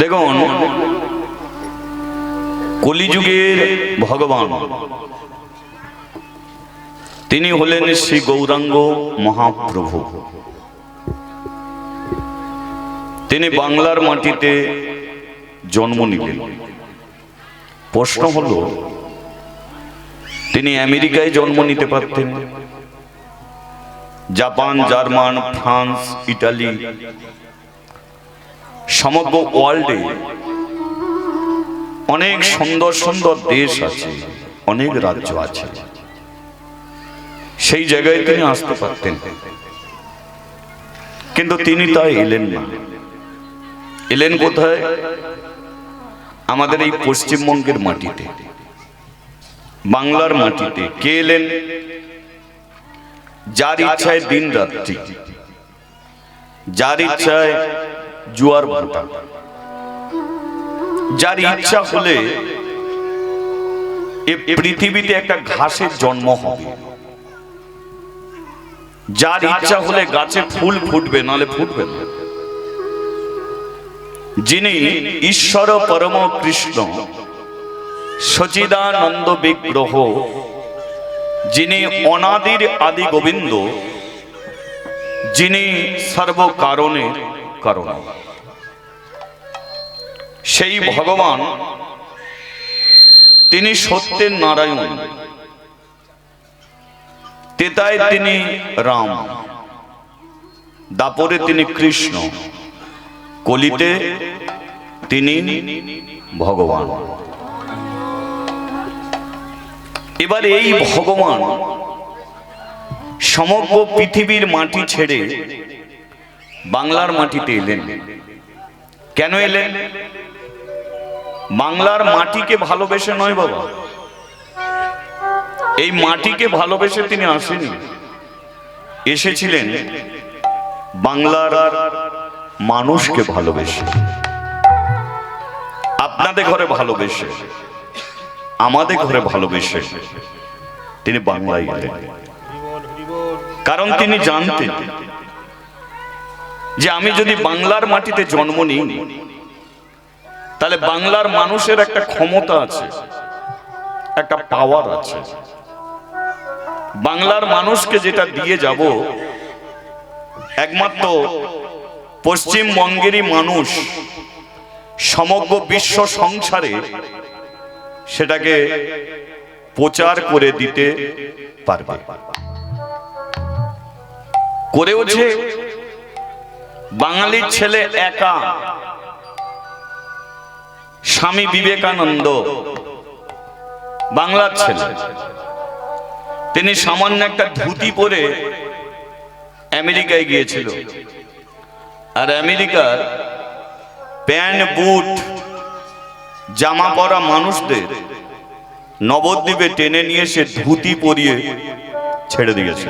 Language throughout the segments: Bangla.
দেখুন, কলিযুগের ভগবান, তিনি হলেন শ্রী গৌরাঙ্গ মহাপ্রভু। তিনি বাংলার মাটিতে জন্ম নিলেন। প্রশ্ন হল, তিনি আমেরিকায় জন্ম নিতে পারতেন? জাপান, জার্মান, ফ্রান্স, ইটালি সমগ্র ওয়ার্ল্ডে অনেক সুন্দর সুন্দর দেশ আছে, অনেক রাজ্য আছে। সেই জায়গায় তিনি আসতে পারতেন। কিন্তু তিনি তা এলেন না। এলেন কোথায়? আমাদের এই পশ্চিমবঙ্গের মাটিতে। বাংলার মাটিতে। কে এলেন? যার ইচ্ছায় দিন রাত্রি যার ইচ্ছায় জুয়ার ভাটা যার ইচ্ছা হলে পৃথিবীতে একটা ঘাসের জন্ম হবে। যার ইচ্ছা হলে গাছে ফুল ফুটবে নালে ফুটবে না। যিনি ঈশ্বর পরম কৃষ্ণ, সচিদানন্দ বিগ্রহ, যিনি অনাদির আদি গোবিন্দ, যিনি সর্বকারণের কারণ। সেই ভগবান, তিনি সত্যের নারায়ণ। তেতায় তিনি রাম, দাপরে তিনি কৃষ্ণ, কলিতে তিনি ভগবান। এবার এই ভগবান সমগ্র পৃথিবীর মাটি ছেড়ে বাংলার মাটিতে এলেন। কেন এলেন? বাংলার মাটিকে ভালোবেসে নয় বাবা। এই মাটিকে ভালোবেসে তিনি আসেনি এসেছিলেন বাংলার মানুষকে ভালোবেসে। আপনাদের ঘরে ভালোবেসে, আমাদের ঘরে ভালোবেসে তিনি বাংলায় এলেন। কারণ তিনি জানতেন যে আমি যদি বাংলার মাটিতে জন্ম নিই তাহলে বাংলার মানুষের একটা ক্ষমতা আছে, একটা পাওয়ার আছে। বাংলার মানুষকে যেটা দিয়ে যাব, একমাত্র পশ্চিমবঙ্গেরই মানুষ সমগ্র বিশ্ব সংসারে সেটাকে প্রচার করে দিতে পারবে। করেওছে বাঙালির ছেলে একা। স্বামী বিবেকানন্দ বাংলার ছেলে। তিনি সামান্য একটা ধুতি পরে আমেরিকায় গিয়েছিল। আর আমেরিকার প্যান্ট বুট জামা পরা মানুষদের নবদ্বীপে টেনে নিয়ে সে ধুতি পরিয়ে ছেড়ে দিয়েছে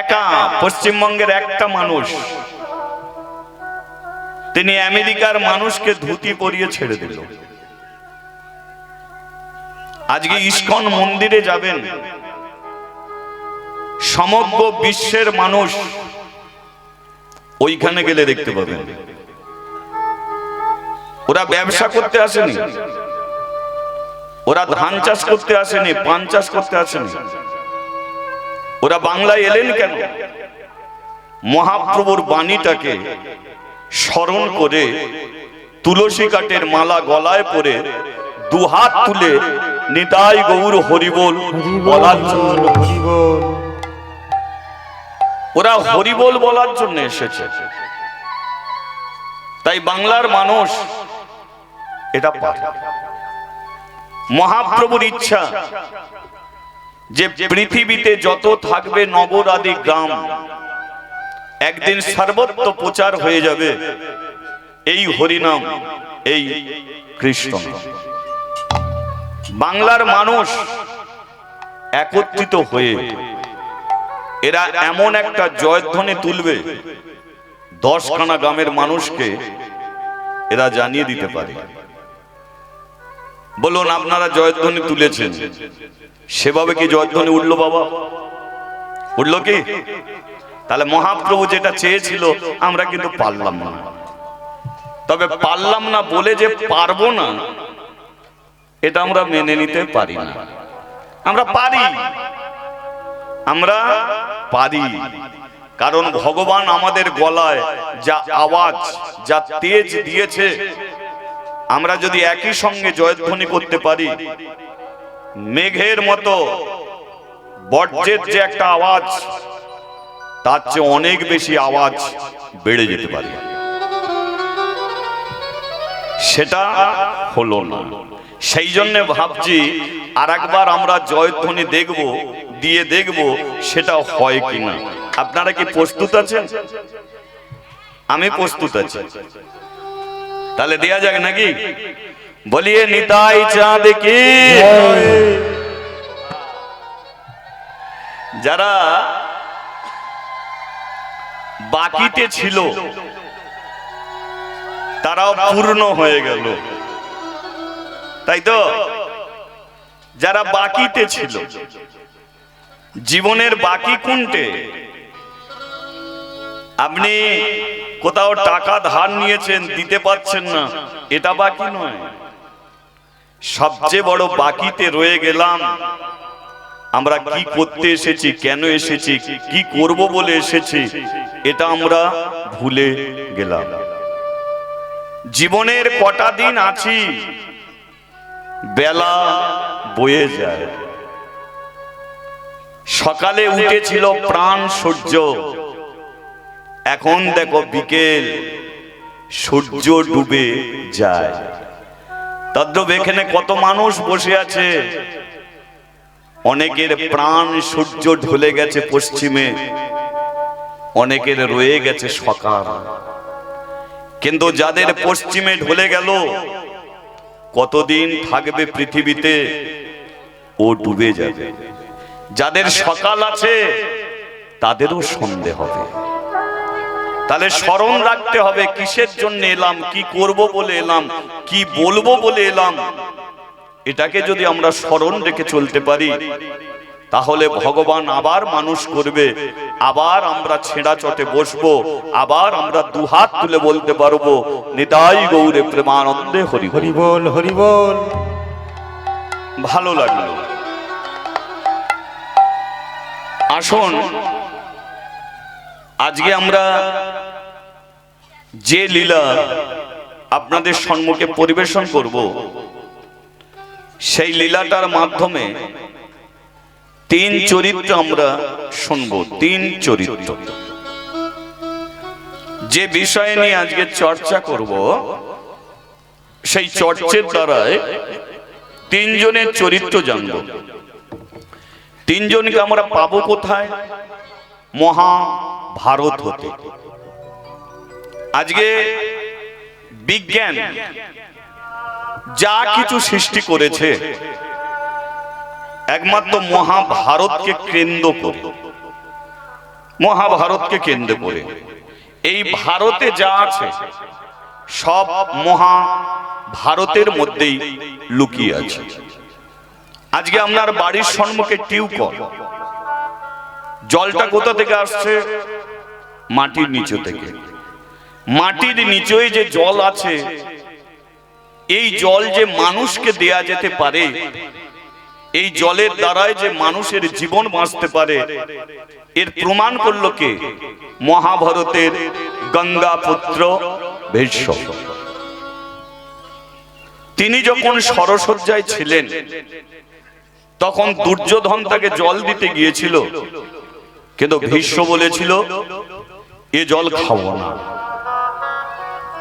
একা পশ্চিমবঙ্গের একটা মানুষ তিনি আমেরিকার মানুষকে ধুতি পরিয়ে ছেড়ে দিল। আজকে ইস্কন মন্দিরে যাবেন। সমগ্র বিশ্বের মানুষ ওইখানে গেলে দেখতে পাবেন। ওরা ব্যবসা করতে আসেনি। ওরা ধান চাষ করতে আসেনি, পান চাষ করতে আসেনি। ওরা বাংলায় এলেন কেন? মহাপ্রভুর বাণীটাকে স্মরণ করে তুলসী কাঠের মালা গলায় পরে দুহাত তুলে নিতাই গৌর হরিবোল বলার জন্য। ওরা হরিবোল বলার জন্য এসেছে। তাই বাংলার মানুষ এটা পারে। মহাপ্রভুর ইচ্ছা যে পৃথিবীতে যত থাকবে নগরাদি গ্রাম একদিন সর্বত্র প্রচার হয়ে যাবে। এই হরিনাম, এই কৃষ্ণ বাংলার মানুষ একত্রিত হয়ে এরা এমন একটা জয়ধ্বনি তুলবে, দশখানা গ্রামের মানুষকে এরা জানিয়ে দিতে পারে। বলুন, আপনারা জয়ধ্বনি তুলেছেন। সেভাবে কি জয়ধ্বনি উঠল বাবা? উঠল কি? তাহলে মহাপ্রভু যেটা চেয়েছিল, আমরা কিন্তু পারলাম না। তবে পারলাম না বলে যে পারব না, এটা আমরা মেনে নিতে পারি না। আমরা পারি। আমরা পারি। কারণ ভগবান আমাদের গলায় যা আওয়াজ, যা তেজ দিয়েছে, আমরা যদি একই সঙ্গে জয়ধ্বনি করতে পারি, মেঘের মতো, বর্জ্যের যে একটা আওয়াজ তার চেয়ে অনেক বেশি আওয়াজ বেড়ে যেতে পারে। সেটা হলো না। সেই জন্য ভাবছি আর একবার আমরা জয়ধ্বনি দেখব দিয়ে দেখব সেটা হয় কিনা। আপনারা কি প্রস্তুত আছেন? আমি প্রস্তুত আছি। তাহলে দেয়া যাক নাকি? বলিয়ে নিতাই চাঁদ কি যারা বাকিতে ছিল। তারাও পূর্ণ হয়ে গেল। তাই তো? যারা বাকিতে ছিল, জীবনের বাকি কোনটে? আপনি কোথাও টাকা ধার নিয়েছেন, দিতে পারছেন না, এটা বাকি নয়। সবচেয়ে বড় বাকিতে রয়ে গেলাম আমরা কি করতে এসেছি? কেন এসেছি? কি করব বলে এসেছি? এটা আমরা ভুলে গেলাম। জীবনের কটা দিন আছি? বেলা বয়ে যায়। সকালে উঠেছিল প্রাণ সূর্য। এখন দেখো বিকেল, সূর্য ডুবে যায়। তদ্রব এখানে কত মানুষ বসে আছে? অনেকের প্রাণ সূর্য ঢলে গেছে পশ্চিমে, অনেকের রয়ে গেছে সকাল। কিন্তু যাদের পশ্চিমে ঢলে গেল, কতদিন থাকবে পৃথিবীতে, ও ডুবে যাবে। যাদের সকাল আছে, তাদেরও সন্ধে হবে। তাহলে স্মরণ রাখতে হবে, কিসের জন্য এলাম, কি করব বলে এলাম, কি বলব বলে এলাম এটাকে যদি আমরা স্মরণ রেখে চলতে পারি তাহলে ভগবান আবার মানুষ করবে। আবার আমরা ছেঁড়া চটে বসবো। আবার আমরা দুহাত তুলে বলতে পারব নিতাই গৌরে প্রেমানন্দে হরি হরি হরি বল হরি বল ভালো লাগল। আসুন আজকে আমরা যে লীলা আপনাদের সম্মুখে পরিবেশন করব সেই লীলাটার মাধ্যমে তিন চরিত্র আমরা শুনব, তিন চরিত্র। যে বিষয় নিয়ে আজকে চর্চা করব, সেই চর্চের দ্বারায় তিনজনের চরিত্র জানব। তিনজনকে আমরা পাবো কোথায়? মহাভারত হতে। আজকে বিজ্ঞান যা কিছু সৃষ্টি করেছে একমাত্র মহাভারতকে কেন্দ্র করে। মহাভারতকে কেন্দ্র করে। এই ভারতে যা আছে সব মহা ভারতের মধ্যেই লুকিয়ে আছে। আজকে আপনার বাড়ির সম্মুখে টিউকল জলটা কোথা থেকে আসছে? মাটির নিচে থেকে। মাটির নিচেই যে জল আছে এই জল যে মানুষকে দেয়া যেতে পারে, এই জলের দ্বারাই যে মানুষের জীবন বাঁচতে পারে, এর প্রমাণ করল কে? মহাভারতের গঙ্গা পুত্র তিনি যখন সরসজ্জায় ছিলেন, তখন দুর্যোধন তাকে জল দিতে গিয়েছিল। কিন্তু ভীষ্ম বলেছিল, এ জল খাব না।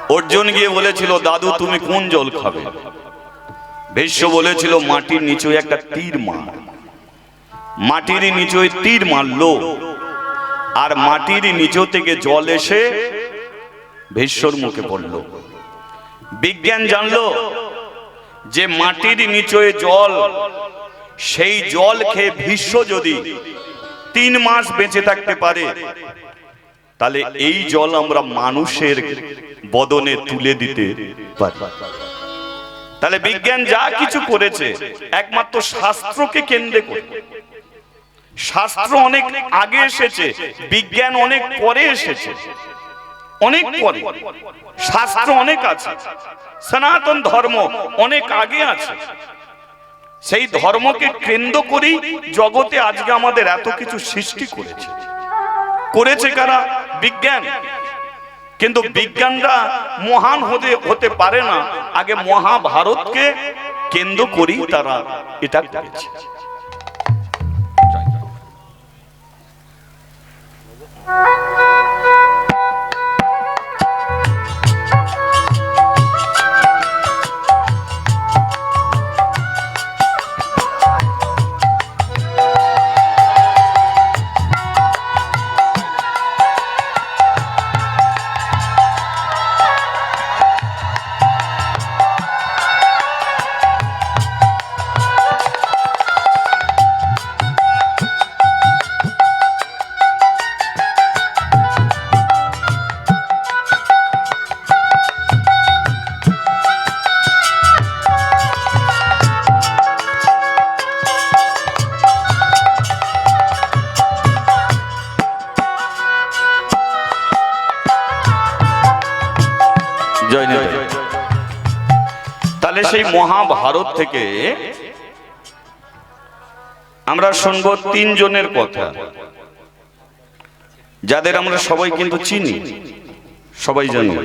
অর্জুন গিয়ে বলেছিল, দাদু, তুমি কোন জল খাবে? ভীষ্ম বলেছিল, মাটির নিচে একটা তীর মার। মাটির নিচে তীর মারলো। আর মাটির নিচে থেকে জল এসে ভীষ্মর মুখে পড়ল। বিজ্ঞান জানলো যে মাটির নিচে জল, সেই জল খেয়ে ভীষ্ম যদি তিন মাস বেঁচে থাকতে পারে, তাহলে এই জল আমরা মানুষের বদনে তুলে দিতে পারি। তাহলে বিজ্ঞান যা কিছু করেছে, একমাত্র শাস্ত্রকে কেন্দ্রে করে। শাস্ত্র অনেক আগে এসেছে, বিজ্ঞান অনেক পরে এসেছে। অনেক পরে। শাস্ত্র অনেক আছে। সনাতন ধর্ম অনেক আগে আছে। সেই ধর্মকে কেন্দ্র করেই জগতে আজকে আমাদের এত কিছু সৃষ্টি করেছে। করেছে কারা? বিজ্ঞান। কিন্তু বিজ্ঞানরা মহান হতে হতে পারে না। আগে মহাভারতকে কেন্দ্র করেই তারা এটা করেছে। জয়। থেকে আমরা শুনব তিনজনের কথা। যাদের আমরা সবাই কিন্তু চিনি, সবাই জানি।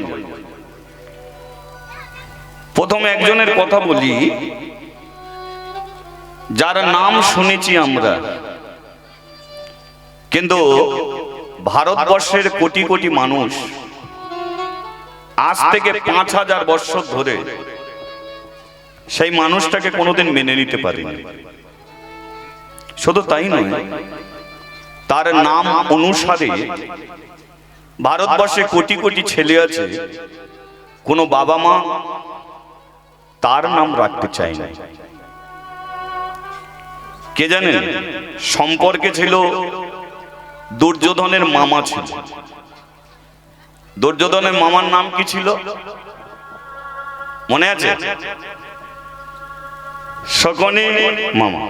প্রথম একজনের কথা বলি, যার নাম শুনেছি আমরা, কিন্তু ভারতবর্ষের কোটি কোটি মানুষ আজ থেকে পাঁচ হাজার বছর ধরে সেই মানুষটাকে কোনোদিন মেনে নিতে পারিনি। শুধু তাই নয়, তার নাম অনুসারে ভারতবর্ষে কোটি কোটি ছেলে আছে, কোনো বাবা মা তার নাম রাখতে চায় না কে জানেন সম্পর্কে ছিল দুর্যোধনের মামা ছিল। দুর্যোধনের মামার নাম কি ছিল? মনে আছে? শকুনি মামা।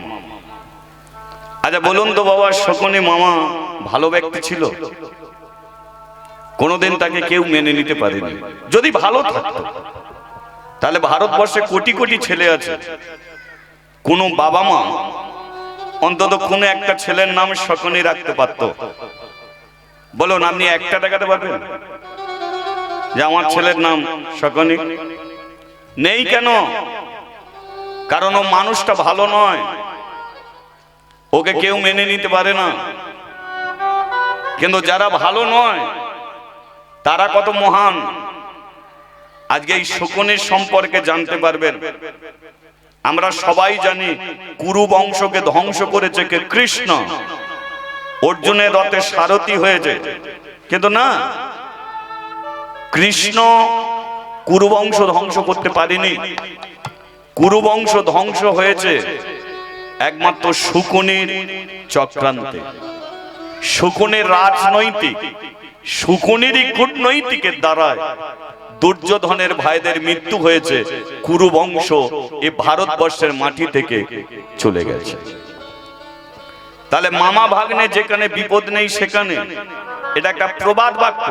আচ্ছা বলুন তো বাবা, শকুনি মামা ভালো ব্যক্তি ছিল? কোনোদিন তাকে কেউ মেনে নিতে পারেনি। যদি ভালো থাকতো, তাহলে ভারতবর্ষে কোটি কোটি ছেলে আছে। কোনো বাবা মা অন্তত কোনো একটা ছেলের নাম শকুনি রাখতে পারতো। বলুন, আপনি একটা দেখাতে পারবেন? যে আমার ছেলের নাম শকুনি? নেই কেন? কারণ ও মানুষটা ভালো নয়। ওকে কেউ মেনে নিতে পারে না। কিন্তু যারা ভালো নয়, তারা কত মহান। আজকে এই শকুনের সম্পর্কে জানতে পারবেন। আমরা সবাই জানি কুরু বংশকে ধ্বংস করেছে কে কৃষ্ণ। অর্জুনের রথে সারথি হয়েছে। কিন্তু না, কৃষ্ণ কুরুবংশ ধ্বংস করতে পারেনি। কুরুবংশ ধ্বংস হয়েছে একমাত্র শুকুনির চক্রান্তে। শুকুনের রাজনৈতিক, শুকুনেরই কূটনৈতিকের দ্বারায় দুর্যোধনের ভাইদের মৃত্যু হয়েছে। কুরুবংশ এ ভারতবর্ষের মাটি থেকে চলে গেছে। তাহলে মামা ভাগ্নে যেখানে বিপদ নেই সেখানে এটা একটা প্রবাদ বাক্য।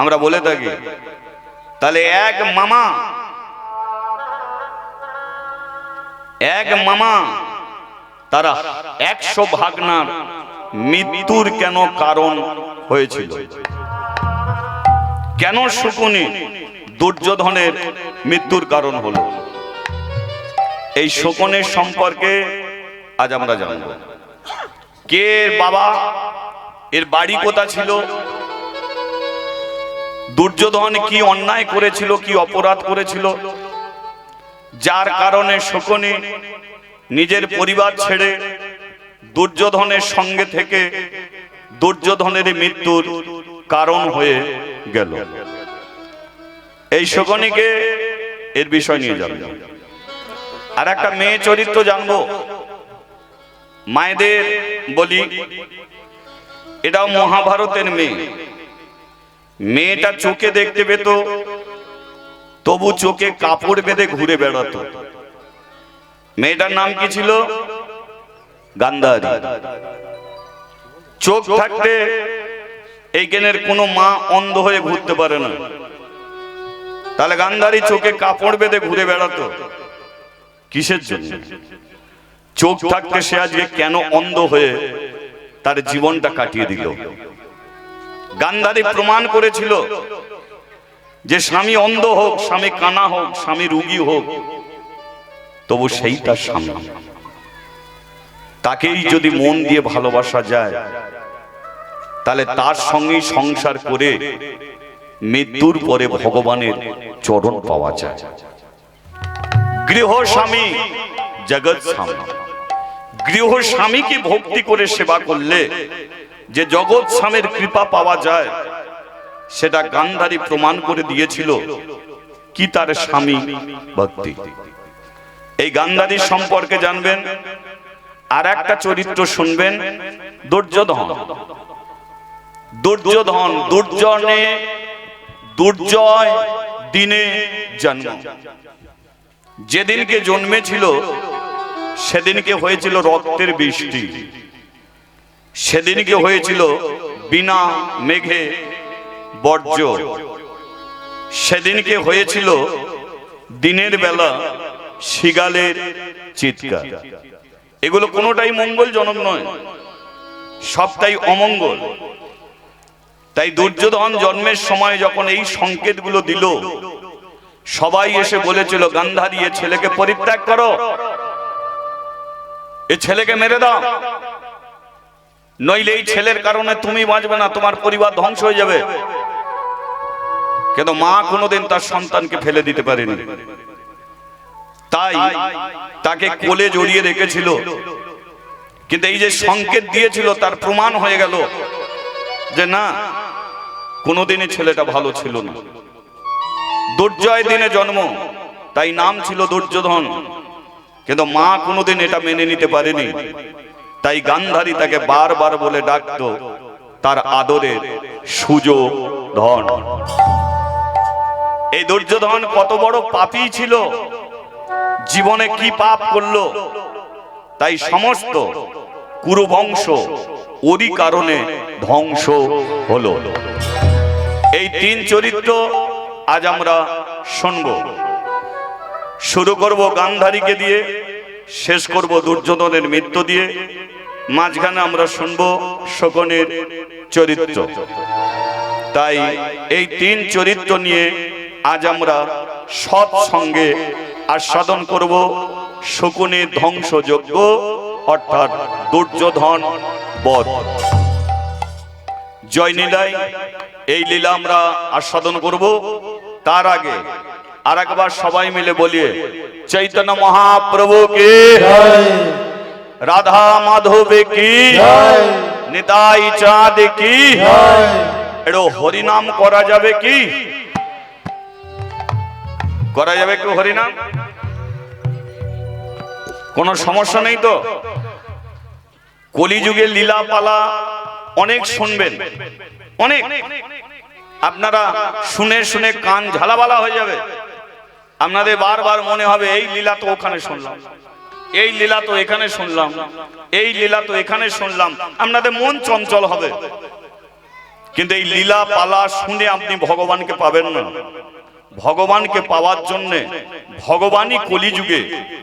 আমরা বলে থাকি, তাহলে এক মামা এক মামা, তারা একশো ভাগনার মৃত্যুর কেন কারণ হয়েছিল? কেন শকুনি দুর্যোধনের মৃত্যুর কারণ হলো? এই শকুনের সম্পর্কে আজ আমরা জানব। কে বাবা? এর বাড়ি কোথা ছিল? দুর্যোধন কি অন্যায় করেছিল, কি অপরাধ করেছিল? যার কারণে শকুনি নিজের পরিবার ছেড়ে দুর্যোধনের সঙ্গে থেকে দুর্যোধনের মৃত্যুর কারণ হয়ে গেল। এই শকুনিকে এর বিষয় নিয়ে জানব। আর একটা মেয়ে চরিত্র জানব। মায়েদের বলি এটাও মহাভারতের মেয়ে। মেয়েটা চোখে দেখতে পেত তবু চোখে কাপড় বেঁধে ঘুরে বেড়াতো। মেয়েটার নাম কি ছিল? গান্ধারী। চোখ থাকতে এই জ্ঞানের কোনো মা অন্ধ হয়ে ঘুরতে পারে না। তাহলে গান্ধারী চোখে কাপড় বেঁধে ঘুরে বেড়াতো। কিসের জন্য? চোখ থাকতে সে আজকে কেন অন্ধ হয়ে তার জীবনটা কাটিয়ে দিল? গান্ধারী প্রমাণ করেছিল যে স্বামী অন্ধ হোক, স্বামী কানা হোক, স্বামী রুগী হোক, তবু সেই তার স্বামী। তাকেই যদি মন দিয়ে ভালোবাসা যায়, তাহলে তার সঙ্গেই সংসার করে মৃত্যুর পরে ভগবানের চরণ পাওয়া যায়। গৃহ স্বামীকে ভক্তি করে সেবা করলে যে জগৎ স্বামীর কৃপা পাওয়া যায় সেটা গান্ধারী প্রমাণ করে দিয়েছিল কি তার স্বামী ভক্তি। এই গান্ধারীর সম্পর্কে জানবেন, আর একটা চরিত্র শুনবেন, দুর্যোধন। দুর্যোধন দুর্জনে দুর্জয় দিনে জন্ম। যেদিনকে জন্মেছিল, সেদিনকে হয়েছিল রক্তের বৃষ্টি। সেদিনকে হয়েছিল বিনা মেঘে বর্জ্য। সেদিনকে হয়েছিল দিনের বেলা শিগালের চিৎকার। এগুলো কোনোটাই মঙ্গলজনক নয়, সবটাই অমঙ্গল। তাই দুর্যোধন জন্মের সময় যখন এই সংকেতগুলো দিল, সবাই এসে বলেছিল, গান্ধারী, এ ছেলেকে পরিত্যাগ করো। এ ছেলেকে মেরে দাও। নইলে এই ছেলের কারণে তুমি বাঁচবে না, তোমার পরিবার ধ্বংস হয়ে যাবে। কিন্তু মা কোনোদিন তার সন্তানকে ফেলে দিতে পারেনি। তাই তাকে কোলে জড়িয়ে রেখেছিল। কিন্তু এই যে সংকেত দিয়েছিল, তার প্রমাণ হয়ে গেল যে না, কোনোদিনই ছেলেটা ভালো ছিল না। দুর্জয় দিনে জন্ম, তাই নাম ছিল দুর্যোধন। কিন্তু মা কোনোদিন এটা মেনে নিতে পারেনি। তাই গান্ধারী তাকে বারবার বলে ডাকতো, তার আদরের সুজো ধন। এই দুর্যোধন কত বড় পাপী ছিল, জীবনে কি পাপ করল? তাই সমস্ত কুরুবংশ ওরই কারণে ধ্বংস হলো। এই তিন চরিত্র আজ আমরা শুনব। শুরু করব গান্ধারীকে দিয়ে, শেষ করব দুর্যোধনের মৃত্যু দিয়ে। মাঝখানে আমরা শুনব শকুনের চরিত্র। তাই এই তিন চরিত্র নিয়ে আজ আমরা সৎ সঙ্গে আস্বাদন করব। শকুনের ধ্বংসযজ্ঞ, অর্থাৎ দুর্যোধন বধ। জয় নীলায়, এই লীলা আমরা আস্বাদন করব। তার আগে আর একবার সবাই মিলে বলিয়ে, চৈতন্য মহাপ্রভু কে রাধা মাধবে কি? নিতাই চাঁদ কি? এড়ো হরিনাম করা যাবে কি? করা যাবে একটু হরিনাম? কোনো সমস্যা নেই তো? কলিযুগের লীলা পালা অনেক শুনবেন। অনেক। আপনারা শুনে শুনে কান ঝালাবালা হয়ে যাবে। আপনাদের বারবার মনে হবে এই লীলা তো ওখানে শুনলাম। এই লীলা তো এখানে শুনলাম। এই লীলা তো এখানে শুনলাম। আপনাদের মন চঞ্চল হবে। কিন্তু এই লীলা পালা শুনে আপনি ভগবানকে পাবেন না। ভগবানকে পাওয়ার জন্য ভগবানই কলিযুগে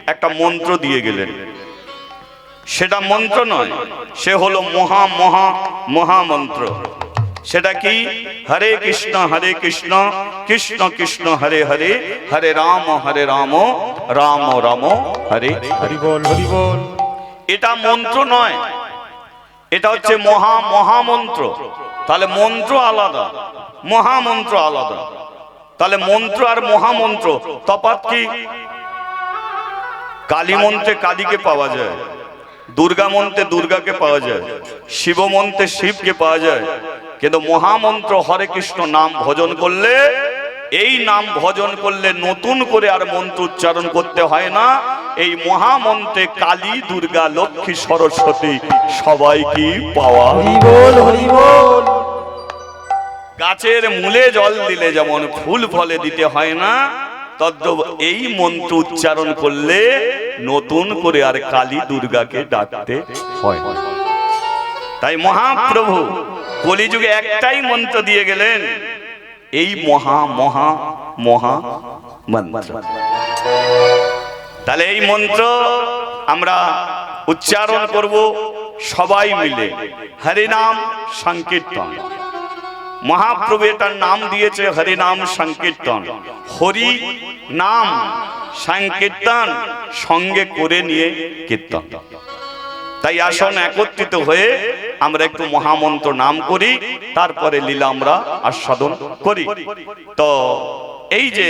একটা মন্ত্র দিয়ে গেলেন। সেটা মন্ত্র নয়, সে হলো মহা মহা মহামন্ত্র। সেটা কি? হরে কৃষ্ণ হরে কৃষ্ণ কৃষ্ণ কৃষ্ণ হরে হরে হরে রাম হরে রাম রাম রাম হরে হরে। বল হরি বল। এটা মন্ত্র নয় এটা হচ্ছে মহা মহামন্ত্র। তাহলে মন্ত্র আলাদা মহামন্ত্র আলাদা। তাহলে মন্ত্র আর মহামন্ত্র তফাৎ কি? কালী মন্ত্রে কালীকে পাওয়া যায় দুর্গা মন্ত্রে দুর্গাকে পাওয়া যায় শিব মন্ত্রে শিবকে পাওয়া যায় কিন্তু মহামন্ত্র হরে কৃষ্ণ নাম ভজন করলে এই নাম ভজন করলে নতুন করে আর মন্ত্র উচ্চারণ করতে হয় না। এই মহামন্ত্রে কালী দুর্গা লক্ষ্মী সরস্বতী পাওয়া বল হরি বল। গাছের মূলে জল দিলে যেমন ফুল ফলে দিতে হয় না তদ্রব এই মন্ত্র উচ্চারণ করলে নতুন করে আর কালী দুর্গাকে ডাকতে হয়। তাই মহাপ্রভু কলিযুগে একটাই মন্ত্র দিয়ে গেলেন, এই মহা মহা মহা মন্ত্র। তাহলে এই মন্ত্র আমরা উচ্চারণ করব সবাই মিলে। হরিনাম সংকীর্তন। মহাপ্রভু এটার নাম দিয়েছে হরিনাম সংকীর্তন। হরি নাম সংকীর্তন সঙ্গে করে নিয়ে কীর্তন। তাই আসন একত্রিত হয়ে আমরা একটু মহামন্ত্র নাম করি, তারপরে লীলা আমরা আস্বাদন করি। তো এই যে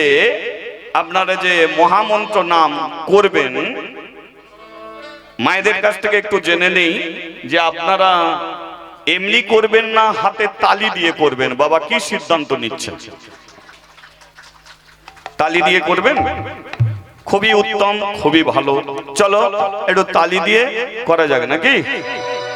আপনারা যে মহামন্ত্র নাম করবেন, মায়েদের কাছ থেকে একটু জেনে নেই যে আপনারা এমনি করবেন না, হাতে তালি দিয়ে করবেন? বাবা, কি সিদ্ধান্ত নিচ্ছেন? তালি দিয়ে করবেন? খুবই উত্তম, খুবই ভালো। চলো, একটু তালি দিয়ে করা যাবে নাকি?